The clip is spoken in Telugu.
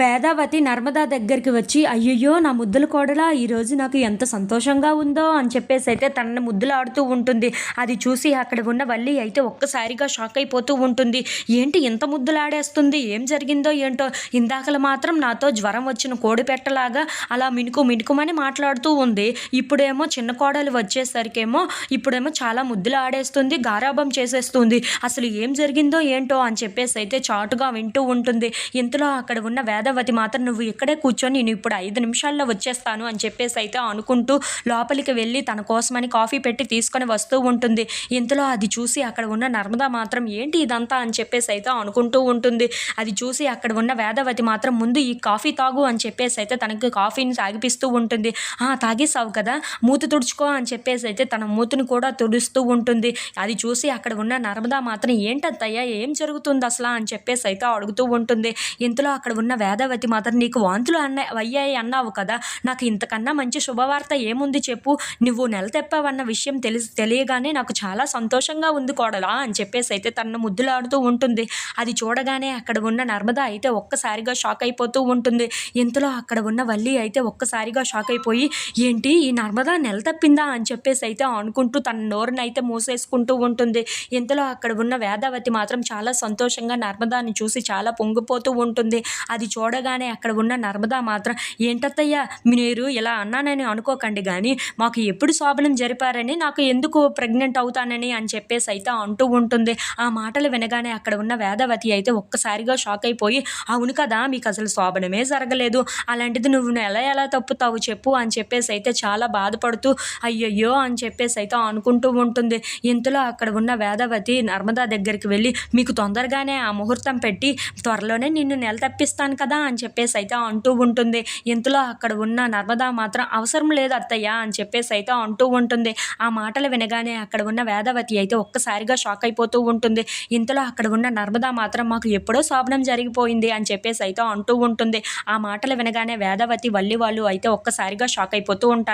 వేదావతి నర్మదా దగ్గరికి వచ్చి అయ్యయ్యో నా ముద్దుల కోడలా ఈరోజు నాకు ఎంత సంతోషంగా ఉందో అని చెప్పేసి అయితే తనని ముద్దులాడుతూ ఉంటుంది. అది చూసి అక్కడ ఉన్న వల్లి అయితే ఒక్కసారిగా షాక్ అయిపోతూ ఉంటుంది. ఏంటి ఇంత ముద్దులాడేస్తుంది? ఏం జరిగిందో ఏంటో? ఇందాకలు మాత్రం నాతో జ్వరం వచ్చిన కోడి పెట్టలాగా అలా మినుకు మినుకుమని మాట్లాడుతూ ఉంది. ఇప్పుడేమో చిన్న కోడలు వచ్చేసరికేమో ఇప్పుడేమో చాలా ముద్దులు ఆడేస్తుంది గారాభం చేసేస్తుంది. అసలు ఏం జరిగిందో ఏంటో అని చెప్పేసి అయితే చాటుగా వింటూ ఉంటుంది. ఇంతలో అక్కడ ఉన్న వేదవతి మాత్రం నువ్వు ఇక్కడే కూర్చొని నేను ఇప్పుడు ఐదు నిమిషాల్లో వచ్చేస్తాను అని చెప్పేసి అయితే అనుకుంటూ లోపలికి వెళ్ళి తన కోసమని కాఫీ పెట్టి తీసుకొని వస్తూ ఉంటుంది. ఇంతలో అది చూసి అక్కడ ఉన్న నర్మదా మాత్రం ఏంటి ఇదంతా? అని చెప్పేసి అయితే అనుకుంటూ ఉంటుంది. అది చూసి అక్కడ ఉన్న వేదవతి మాత్రం ముందు ఈ కాఫీ తాగు అని చెప్పేసి అయితే తనకి కాఫీని తాగిపిస్తూ ఉంటుంది. "ఆ, తాగేసావు కదా మూతి తుడుచుకో అని చెప్పేసి అయితే తన మూతిని కూడా తుడుస్తూ ఉంటుంది. అది చూసి అక్కడ ఉన్న నర్మదా మాత్రం ఏంటత్తయ్య ఏం జరుగుతుంది అసలు అని చెప్పేసి అయితే అడుగుతూ ఉంటుంది. ఇంతలో అక్కడ ఉన్న వేదవతి మాత్రం నీకు వాంతులు అన్న అయ్యాయి అన్నావు కదా. నాకు ఇంతకన్నా మంచి శుభవార్త ఏముంది చెప్పు. నువ్వు నెల తెప్పావన్న విషయం తెలిసి తెలియగానే నాకు చాలా సంతోషంగా ఉంది కోడలా అని చెప్పేసి అయితే తనను ముద్దులాడుతూ ఉంటుంది. అది చూడగానే అక్కడ ఉన్న నర్మద అయితే ఒక్కసారిగా షాక్ అయిపోతూ ఉంటుంది. ఇంతలో అక్కడ ఉన్న వల్లి అయితే ఒక్కసారిగా షాక్ అయిపోయి ఏంటి ఈ నర్మదా నెల తప్పిందా? అని చెప్పేసి అయితే అనుకుంటూ తన నోరుని అయితే మూసేసుకుంటూ ఉంటుంది. ఇంతలో అక్కడ ఉన్న వేదావతి మాత్రం చాలా సంతోషంగా నర్మదాని చూసి చాలా పొంగిపోతూ ఉంటుంది. అది చూడగానే అక్కడ ఉన్న నర్మదా మాత్రం ఏంటత్తయ్యా మీరు ఇలా అన్నానని అనుకోకండి కానీ మాకు ఎప్పుడు శోభనం జరిపారని నాకు ఎందుకు ప్రెగ్నెంట్ అవుతానని అని చెప్పేసి అయితే అంటూ ఉంటుంది. ఆ మాటలు వినగానే అక్కడ ఉన్న వేదవతి అయితే ఒక్కసారిగా షాక్ అయిపోయి అవును కదా మీకు అసలు శోభనమే జరగలేదు. అలాంటిది నువ్వు ఎలా ఎలా తప్పుతావు చెప్పు అని చెప్పేసి అయితే చాలా బాధపడుతూ అయ్యయ్యో అని చెప్పేసి అయితే అనుకుంటూ ఉంటుంది. ఇంతలో అక్కడ ఉన్న వేదవతి నర్మదా దగ్గరికి వెళ్ళి మీకు తొందరగానే ఆ ముహూర్తం పెట్టి త్వరలోనే నిన్ను నెల తప్పిస్తాను కదా అని చెప్పేసి అయితే అంటూ ఉంటుంది. ఇంతలో అక్కడ ఉన్న నర్మదా మాత్రం అవసరం లేదు అత్తయ్య అని చెప్పేసి అయితే అంటూ ఉంటుంది. ఆ మాటలు వినగానే అక్కడ ఉన్న వేదవతి అయితే ఒక్కసారిగా షాక్ అయిపోతూ ఉంటుంది. ఇంతలో అక్కడ ఉన్న నర్మదా మాత్రం మాకు ఎప్పుడో శోభనం జరిగిపోయింది అని చెప్పేసి అయితే అంటూ ఉంటుంది. ఆ మాటలు వినగానే వేదవతి వల్లి వాళ్ళు అయితే ఒక్కసారిగా షాక్ అయిపోతూ ఉంటారు.